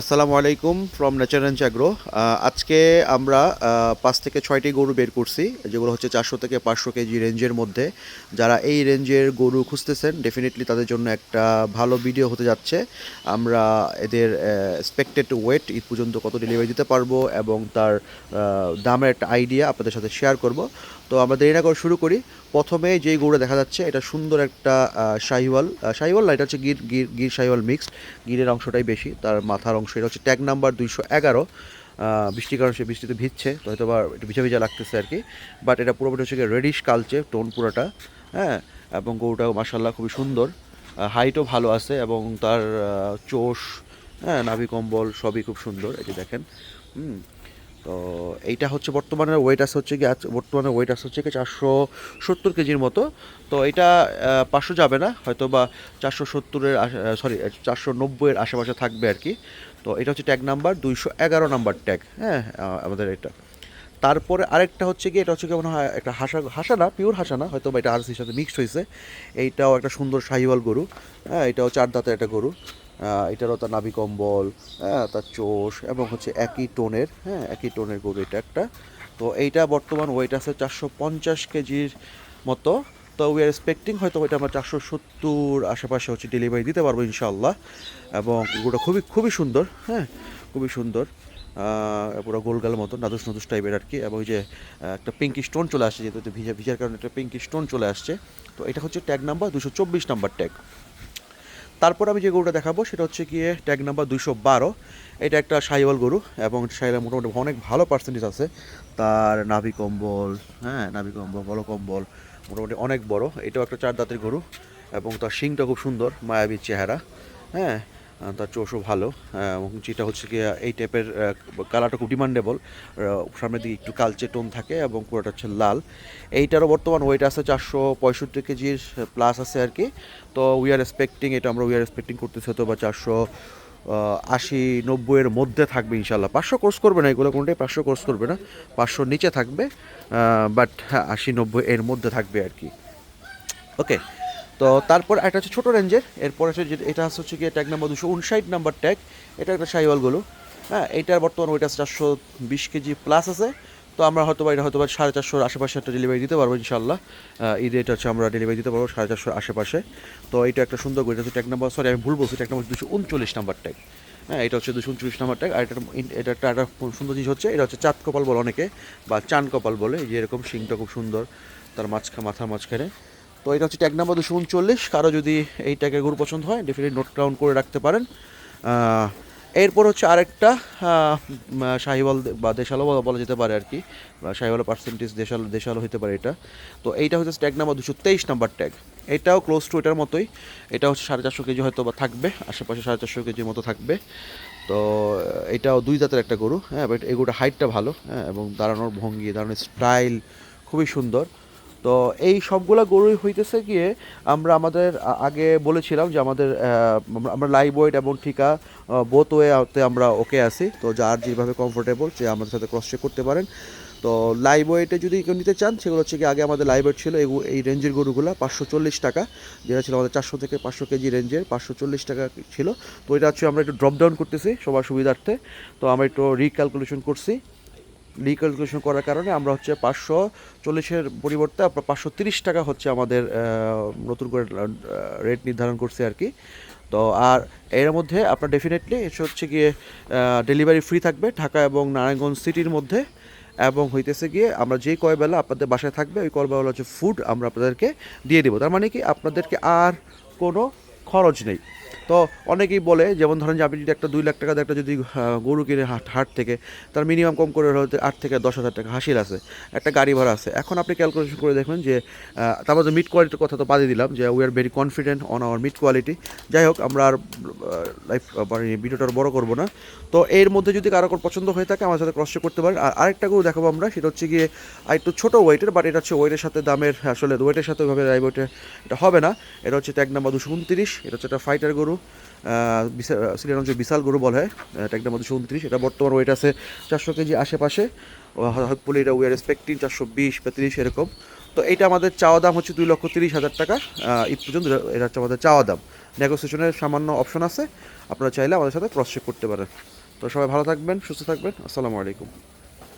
আসসালামু আলাইকুম from nature and চ্যাগ্রো আজকে আমরা পাঁচ থেকে ছয়টি গরু বের করছি, যেগুলো হচ্ছে চারশো থেকে পাঁচশো কেজি রেঞ্জের মধ্যে। যারা এই রেঞ্জের গরু খুঁজতেছেন ডেফিনেটলি তাদের জন্য একটা ভালো ভিডিও হতে যাচ্ছে। আমরা এদের এক্সপেক্টেড ওয়েট ঈদ পর্যন্ত কত ডেলিভারি দিতে পারব এবং তার দামের একটা আইডিয়া আপনাদের সাথে শেয়ার করব। তো আমরা দেরি না করে শুরু করি। প্রথমে যেই গরুটা দেখা যাচ্ছে, এটা সুন্দর একটা শাহিওয়াল। শাহিওয়াল না, এটা হচ্ছে গির গির গির শাহিওয়াল মিক্সড গিরের অংশটাই বেশি, তার মাথার অংশ, এটা হচ্ছে ট্যাগ নাম্বার দুইশো এগারো। বৃষ্টির কারণে সে বৃষ্টিতে ভিজছে, তো হয়তো বা একটু ভিজা ভিজা লাগতেছে আর কি। বাট এটা পুরোপুরি হচ্ছে রেডিশ কালচে টোন পুরোটা হ্যাঁ? এবং গৌটাও মাসাল্লাহ খুবই সুন্দর। হাইটও ভালো আছে এবং তার চোষ হ্যাঁ নাভি কম্বল সবই খুব সুন্দর এটি দেখেন। তো এইটা হচ্ছে বর্তমানে ওয়েট আছে হচ্ছে কি বর্তমানে ওয়েট আছে হচ্ছে কি চারশো সত্তর কেজির মতো। তো এটা পাঁচশো যাবে না হয়তো বা চারশো সত্তরের সরি চারশো নব্বইয়ের আশেপাশে থাকবে আর কি। তো এটা হচ্ছে ট্যাগ নাম্বার দুইশো এগারো নাম্বার ট্যাগ হ্যাঁ আমাদের এটা। তারপরে আরেকটা হচ্ছে কি এটা হচ্ছে কেমন হয় একটা হাসা হাসা না পিওর হাসা না হয়তো বা এটা আরসির সাথে মিক্সড হয়েছে। এইটাও একটা সুন্দর শাহিওয়াল গরু হ্যাঁ এটাও চার দাঁতের একটা গরু। এটারও তার নাভি কম্বল হ্যাঁ তার চোষ এবং হচ্ছে একই টোনের হ্যাঁ একই টোনের গরু এটা একটা। তো এইটা বর্তমান ওয়েট আছে চারশো পঞ্চাশ কেজির মতো। তো উই আর এক্সপেক্টিং হয়তো ওইটা আমরা চারশো সত্তর আশেপাশে হচ্ছে ডেলিভারি দিতে পারব ইনশাল্লাহ এবং গরুটা খুবই খুবই সুন্দর হ্যাঁ খুবই সুন্দর। পুরো গোলগাল মতো, নাদুস নাদুস টাইপের আর কি। এবং ওই যে একটা পিঙ্কি স্টোন চলে আসছে, যেহেতু ভিজা, ভিজার কারণে একটা পিঙ্কি স্টোন চলে আসছে। তো এটা হচ্ছে ট্যাগ নাম্বার দুশো চব্বিশ নাম্বার ট্যাগ তারপর আমি যে গরুটা দেখাবো সেটা হচ্ছে গিয়ে ট্যাগ নাম্বার দুইশো বারো। এটা একটা সাইওয়াল গরু এবং সাইওয়াল মোটামুটি অনেক ভালো পার্সেন্টেজ আছে। তার নাভি কম্বল হ্যাঁ নাভি কম্বল বড় কম্বল, মোটামুটি অনেক বড়। এটাও একটা চার দাঁতের গরু এবং তার শিংটা খুব সুন্দর মায়াবীর চেহারা হ্যাঁ। তার চোষও ভালো এবং যেটা হচ্ছে কি এই টাইপের কালারটা খুব ডিমান্ডেবল সামনের দিকে একটু কালচে টোন থাকে এবং পুরোটা হচ্ছে লাল। এইটারও বর্তমান ওয়েট আছে চারশো পঁয়ষট্টি কেজির প্লাস আছে আর কি। তো উই আর এক্সপেক্টিং এটা আমরা উই আর এক্সপেক্টিং করতেছি হয়তো বা চারশো আশি নব্বইয়ের মধ্যে থাকবে ইনশাল্লাহ পাঁচশো কোর্স করবে না, এগুলো কোনটাই পাঁচশো কোর্স করবে না। পাঁচশোর নিচে থাকবে বাট হ্যাঁ আশি নব্বই এর মধ্যে থাকবে আর কি। ওকে তো তারপর একটা হচ্ছে ছোটো রেঞ্জের, এরপর হচ্ছে এটা হচ্ছে গিয়ে ট্যাগ নাম্বার দুশো উনষাট নাম্বার ট্যাগ এটা একটা সাইওয়ালগুলো হ্যাঁ এইটার বর্তমান ওইটা চারশো বিশ কেজি প্লাস আছে। তো আমরা হয়তো বা এটা হয়তো বা সাড়ে চারশোর আশেপাশে একটা ডেলিভারি দিতে পারব ইনশাল্লাহ ঈদে এটা হচ্ছে আমরা ডেলিভারি দিতে পারব সাড়ে চারশোর আশেপাশে। তো এটা একটা সুন্দর গরু, এটা ট্যাগ নাম্বার সরি আমি ভুল বলছি ট্যাগ নাম্বার দুশো উনচল্লিশ নাম্বার ট্যাগ হ্যাঁ এটা হচ্ছে দুশো উনচল্লিশ নাম্বার ট্যাগ আর এটা এটা একটা একটা সুন্দর জিনিস হচ্ছে, এটা হচ্ছে চাঁদ কপাল বলে অনেকে, বা চান কপাল বলে যে এরকম শিংটা খুব সুন্দর, তার মাঝখা মাথার মাঝখানে। তো এটা হচ্ছে ট্যাগ নাম্বার দুশো উনচল্লিশ। কারও যদি এই ট্যাগের গরু পছন্দ হয় ডেফিনেটলি নোট ডাউন করে রাখতে পারেন। এরপর হচ্ছে আরেকটা শাহিওয়াল বা দেশালো বলা- যেতে পারে আর কি। বা শাহিওয়াল পার্সেন্টেজ দেশালো দেশালো হতে পারে এটা। তো এইটা হচ্ছে ট্যাগ নাম্বার দুশো তেইশ নাম্বার ট্যাগ এটাও ক্লোজ টু এটার মতোই। এটা হচ্ছে সাড়ে চারশো কেজি হয়তো বা থাকবে, আশেপাশে সাড়ে চারশো কেজির মতো থাকবে। তো এটাও দুই জাতের একটা গরু হ্যাঁ বাট এই গরুটা হাইটটা ভালো হ্যাঁ এবং দাঁড়ানোর ভঙ্গি, দাঁড়ানোর স্টাইল খুবই সুন্দর। তো এই সবগুলা গরুই হইতেছে গিয়ে আমরা আমাদের আগে বলেছিলাম যে আমাদের আমরা- লাইভ ওয়েট এবং ঠিকা বোথ ওয়েতে আমরা ওকে আছি। তো যার যেভাবে কমফোর্টেবল সে আমাদের সাথে ক্রস চেক করতে পারেন। তো লাইভ ওয়েটে যদি কেউ নিতে চান, সেগুলো হচ্ছে কি আগে আমাদের লাইভ ওয়েট ছিল এই রেঞ্জের গরুগুলো, পাঁচশো চল্লিশ টাকা। যেটা ছিল আমাদের চারশো থেকে পাঁচশো কেজি রেঞ্জের পাঁচশো চল্লিশ টাকা ছিল। তো এটা হচ্ছে আমরা একটু ড্রপ ডাউন করতেছি সবার সুবিধার্থে। তো আমরা একটু রিক্যালকুলেশন করছি। রিক্যালকুলেশন করার কারণে আমরা হচ্ছে পাঁচশো চল্লিশের পরিবর্তে আপনার পাঁচশো তিরিশ টাকা হচ্ছে আমাদের নতুন করে রেট নির্ধারণ করছে আর কি। তো আর এর মধ্যে আপনার ডেফিনেটলি এটা হচ্ছে গিয়ে ডেলিভারি ফ্রি থাকবে ঢাকা এবং নারায়ণগঞ্জ সিটির মধ্যে। এবং হইতেছে গিয়ে আমরা যেই কয়বেলা আপনাদের বাসায় থাকবে, ওই কয়বেলা হচ্ছে ফুড আমরা আপনাদেরকে দিয়ে দেবো। তার মানে কি আপনাদেরকে আর কোনো খরচ নেই। তো অনেকেই বলে, যেমন ধরেন যে আপনি যদি একটা দুই লাখ টাকা একটা যদি গরু কিনে হাট হাট থেকে, তার মিনিমাম কম করে হতে আট থেকে দশ হাজার টাকা হাসিল আছে, একটা গাড়ি ভাড়া আছে। এখন আপনি ক্যালকুলেশন করে দেখবেন যে তারপর মিট কোয়ালিটির কথা তো বাদে দিলাম, যে we are very confident on our meat quality যাই হোক, আমরা আর লাইফ মানে ভিডিওটা বড় করব না। তো এর মধ্যে যদি কারও পছন্দ হয়ে থাকে আমার সাথে ক্রস করতে পারেন। আর আরেকটা গরু দেখাবো আমরা, সেটা হচ্ছে গিয়ে, আর একটু ছোটো ওয়েটের বাট এটা হচ্ছে ওয়েটের সাথে দামের, আসলে ওয়েটের সাথে ওইভাবে রাই ওয়েটে এটা হবে না। এটা হচ্ছে ট্যাগ নাম্বার দুশো উনত্রিশ। এটা হচ্ছে একটা ফাইটার গরু। সিলেট অঞ্চল বিশাল গরু বলা হয়। এটা নাম্বার দুশো উনত্রিশ। এটা বর্তমান ওয়েট আছে চারশো কেজি আশেপাশে। হপফুলি এটা উই আর এক্সপেক্টিং চারশো বিশ বা তিরিশ এরকম। তো এটা আমাদের চাওয়া দাম হচ্ছে দুই লক্ষ তিরিশ হাজার টাকা। ঈদ পর্যন্ত এটা হচ্ছে আমাদের চাওয়া দাম। নেগোসিয়েশনের সামান্য অপশন আছে। আপনারা চাইলে আমাদের সাথে ক্রস চেক করতে পারেন। তো সবাই ভালো থাকবেন, সুস্থ থাকবেন। আসসালামু আলাইকুম।